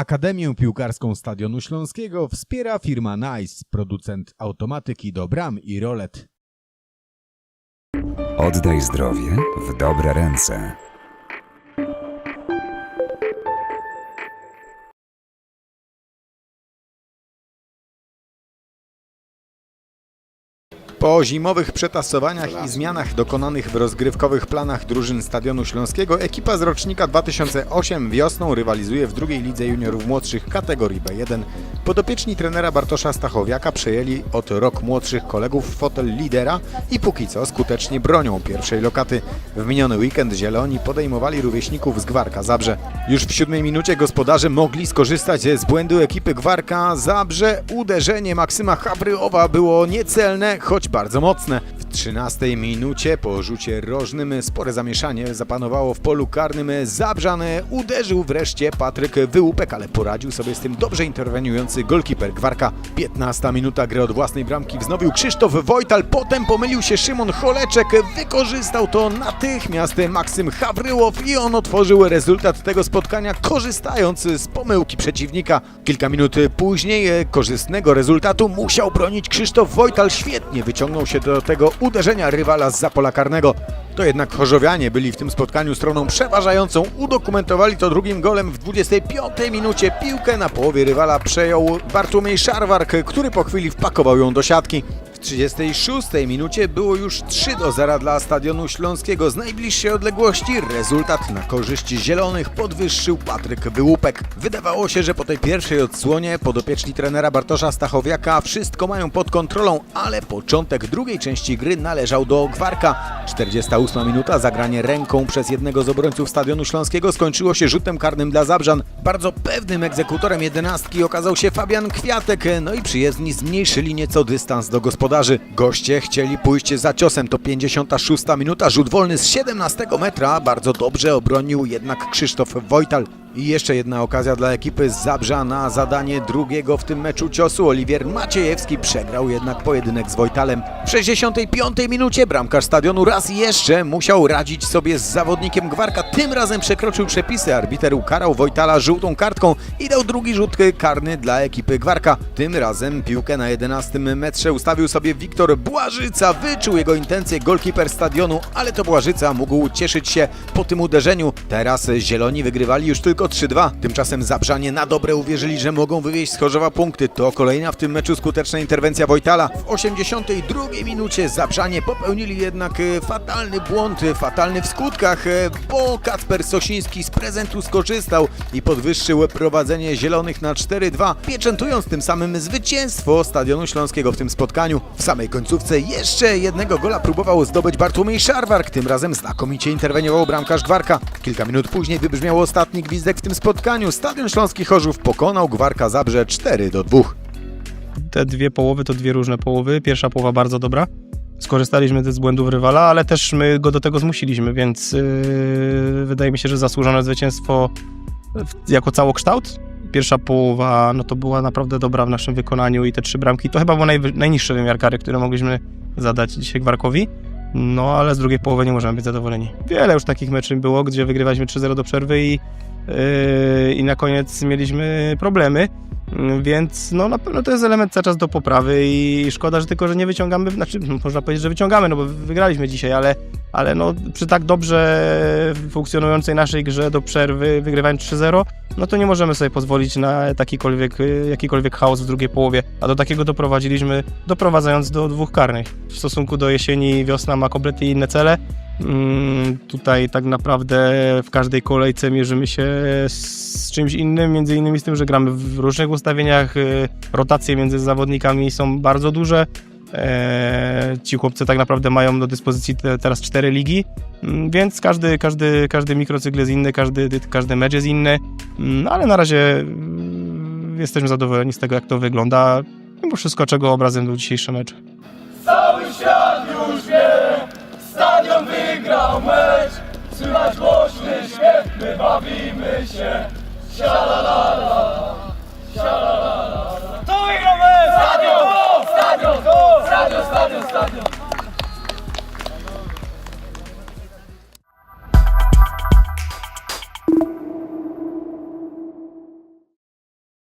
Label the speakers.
Speaker 1: Akademię Piłkarską Stadionu Śląskiego wspiera firma Nice, producent automatyki do bram i rolet.
Speaker 2: Oddaj zdrowie w dobre ręce.
Speaker 1: Po zimowych przetasowaniach i zmianach dokonanych w rozgrywkowych planach drużyn Stadionu Śląskiego, ekipa z rocznika 2008 wiosną rywalizuje w drugiej lidze juniorów młodszych kategorii B1. Podopieczni trenera Bartosza Stachowiaka przejęli od rok młodszych kolegów fotel lidera i póki co skutecznie bronią pierwszej lokaty. W miniony weekend Zieloni podejmowali rówieśników z Gwarka Zabrze. Już w siódmej minucie gospodarze mogli skorzystać z błędu ekipy Gwarka Zabrze. Uderzenie Maksyma Habryowa było niecelne, choć bardzo mocne. W 13 minucie po rzucie rożnym spore zamieszanie zapanowało w polu karnym. Zabrzan uderzył wreszcie Patryk Wyłupek, ale poradził sobie z tym dobrze interweniujący golkiper Gwarka. 15 minuta gry od własnej bramki wznowił Krzysztof Wojtal, potem pomylił się Szymon Choleczek, wykorzystał to natychmiast Maksym Hawryłow i on otworzył rezultat tego spotkania, korzystając z pomyłki przeciwnika. Kilka minut później korzystnego rezultatu musiał bronić Krzysztof Wojtal, świetnie wyciągnął się do tego uderzenia rywala z zapola karnego. To jednak Chorzowianie byli w tym spotkaniu stroną przeważającą. Udokumentowali to drugim golem w 25 minucie. Piłkę na połowie rywala przejął Bartłomiej Szarwark, który po chwili wpakował ją do siatki. W 36 minucie było już 3 do 0 dla Stadionu Śląskiego z najbliższej odległości. Rezultat na korzyść zielonych podwyższył Patryk Wyłupek. Wydawało się, że po tej pierwszej odsłonie podopieczni trenera Bartosza Stachowiaka wszystko mają pod kontrolą, ale początek drugiej części gry należał do Gwarka. 48 minuta, zagranie ręką przez jednego z obrońców Stadionu Śląskiego skończyło się rzutem karnym dla Zabrzan. Bardzo pewnym egzekutorem jedenastki okazał się Fabian Kwiatek, no i przyjezdni zmniejszyli nieco dystans do gospodarzy. Goście chcieli pójść za ciosem, to 56 minuta, rzut wolny z 17 metra, bardzo dobrze obronił jednak Krzysztof Wojtal. I jeszcze jedna okazja dla ekipy z Zabrza na zadanie drugiego w tym meczu ciosu. Oliwier Maciejewski przegrał jednak pojedynek z Wojtalem. W 65 minucie bramkarz stadionu raz jeszcze musiał radzić sobie z zawodnikiem Gwarka. Tym razem przekroczył przepisy. Arbiter ukarał Wojtala żółtą kartką i dał drugi rzut karny dla ekipy Gwarka. Tym razem piłkę na 11 metrze ustawił sobie Wiktor Błażyca. Wyczuł jego intencje golkiper stadionu, ale to Błażyca mógł cieszyć się po tym uderzeniu. Teraz zieloni wygrywali już tylko 3-2. Tymczasem Zabrzanie na dobre uwierzyli, że mogą wywieźć z Chorzowa punkty. To kolejna w tym meczu skuteczna interwencja Wojtala. W 82 minucie Zabrzanie popełnili jednak e, fatalny błąd, e, fatalny w skutkach, e, bo Kacper Sosiński z prezentu skorzystał i podwyższył prowadzenie zielonych na 4-2, pieczętując tym samym zwycięstwo Stadionu Śląskiego w tym spotkaniu. W samej końcówce jeszcze jednego gola próbował zdobyć Bartłomiej Szarwark, tym razem znakomicie interweniował bramkarz Gwarka. Kilka minut później wybrzmiał ostatni gwizdek w tym spotkaniu. Stadion Śląski Chorzów pokonał Gwarka Zabrze 4 do 2.
Speaker 3: te dwie połowy to dwie różne połowy. Pierwsza połowa bardzo dobra. Skorzystaliśmy z błędów rywala, ale też my go do tego zmusiliśmy, więc yy, wydaje mi się, że zasłużone zwycięstwo jako całokształt. Pierwsza połowa no to była naprawdę dobra w naszym wykonaniu i te trzy bramki to chyba był najwy, najniższy wymiar kary, który mogliśmy zadać dzisiaj Gwarkowi. No ale z drugiej połowy nie możemy być zadowoleni. Wiele już takich meczów było, gdzie wygrywaliśmy 3-0 do przerwy i, i na koniec mieliśmy problemy. Mm, Więc no na pewno to jest element cały czas do poprawy i szkoda, że tylko, że nie wyciągamy, znaczy no, można powiedzieć, że wyciągamy, no bo wygraliśmy dzisiaj, ale, ale no przy tak dobrze funkcjonującej naszej grze do przerwy, wygrywając 3-0, no to nie możemy sobie pozwolić na takikolwiek, y, jakikolwiek chaos w drugiej połowie, a do takiego doprowadziliśmy, doprowadzając do dwóch karnych. W stosunku do jesieni wiosna ma kompletnie inne cele, Tutaj tak naprawdę w każdej kolejce mierzymy się z czymś innym, między innymi z tym, że gramy w różnych ustawieniach, y, rotacje między zawodnikami są bardzo duże. E, Ci chłopcy tak naprawdę mają do dyspozycji te, teraz cztery ligi, Mm, więc każdy, każdy, każdy mikrocykl jest inny, każdy, każdy mecz jest inny, Mm, ale na razie mm, jesteśmy zadowoleni z tego, jak to wygląda. Mimo wszystko, czego obrazem był dzisiejszy mecz.
Speaker 4: Cały świat już wie, wygrał mecz. Słychać głośny śpiew, my bawimy się. Sialalala, sialalala. To wygrał mecz! Stadion! Stadion! Stadion! Stadion! Stadion!